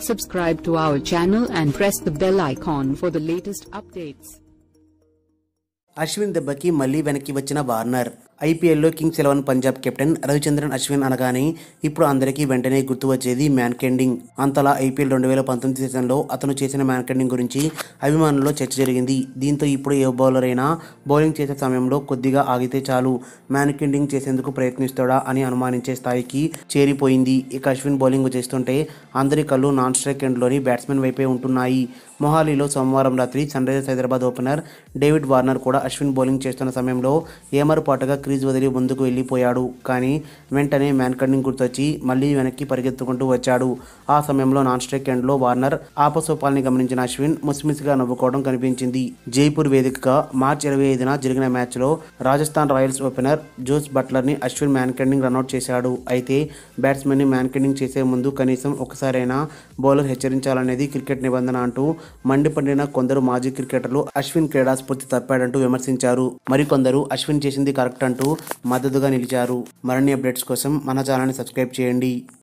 Subscribe to our channel and press the bell icon for the latest updates. Ashwin దెబ్బకి మళ్లీ వెనక్కి వచ్చిన Warner ఐపీఎల్లో Kings Eleven Punjab captain Ravichandran Ashwin అనగానే ఇప్పుడు అందరికీ వెంటనే గుర్తు వచ్చేది మ్యాన్కెండింగ్ అంతలా ఐపీఎల్ రెండు వేల పంతొమ్మిది సీజన్లో అతను చేసిన మ్యాన్కెండింగ్ గురించి అభిమానుల్లో చర్చ జరిగింది. దీంతో ఇప్పుడు ఏ బౌలర్ అయినా బౌలింగ్ చేసే సమయంలో కొద్దిగా ఆగితే చాలు. మ్యాన్కెండింగ్ చేసేందుకు ప్రయత్నిస్తాడా అని అనుమానించే స్థాయికి చేరిపోయింది. ఇక అశ్విన్ బౌలింగ్ చేస్తుంటే అందరి కళ్ళు నాన్ స్ట్రైక్ ఎండ్లోని బ్యాట్స్మెన్ వైపే ఉంటున్నాయి. మొహాలీలో సోమవారం రాత్రి Sunrisers Hyderabad opener David Warner కూడా అశ్విన్ బౌలింగ్ చేస్తున్న సమయంలో ఏమరపాటుగా క్రీజ్ వదిలి ముందుకు వెళ్ళిపోయాడు. కానీ వెంటనే మ్యాన్ గుర్తొచ్చి మళ్ళీ వెనక్కి పరిగెత్తుకుంటూ వచ్చాడు. ఆ సమయంలో నాన్ స్ట్రైక్ ఎండ్లో వార్నర్ ఆపసోపాల్ని గమనించిన అశ్విన్ ముసిముసిగా నవ్వుకోవడం కనిపించింది. జైపూర్ వేదికగా మార్చి ఇరవై ఐదున జరిగిన మ్యాచ్లో రాజస్థాన్ రాయల్స్ ఓపెనర్ జోస్ బట్లర్ని అశ్విన్ మ్యాన్కెండింగ్ రన్అట్ చేశాడు. అయితే బ్యాట్స్మెన్ని మ్యాన్కెండింగ్ చేసే ముందు కనీసం ఒకసారైనా బౌలర్ హెచ్చరించాలనేది క్రికెట్ నిబంధన అంటూ మండిపడిన కొందరు మాజీ క్రికెటర్లు అశ్విన్ క్రీడా స్ఫూర్తి తప్పాడంటూ విమర్శించారు. మరికొందరు అశ్విన్ చేసింది కరెక్ట్ అంటూ మద్దతుగా నిలిచారు. మరిన్ని అప్డేట్స్ కోసం మన ఛానల్ని సబ్స్క్రైబ్ చేయండి.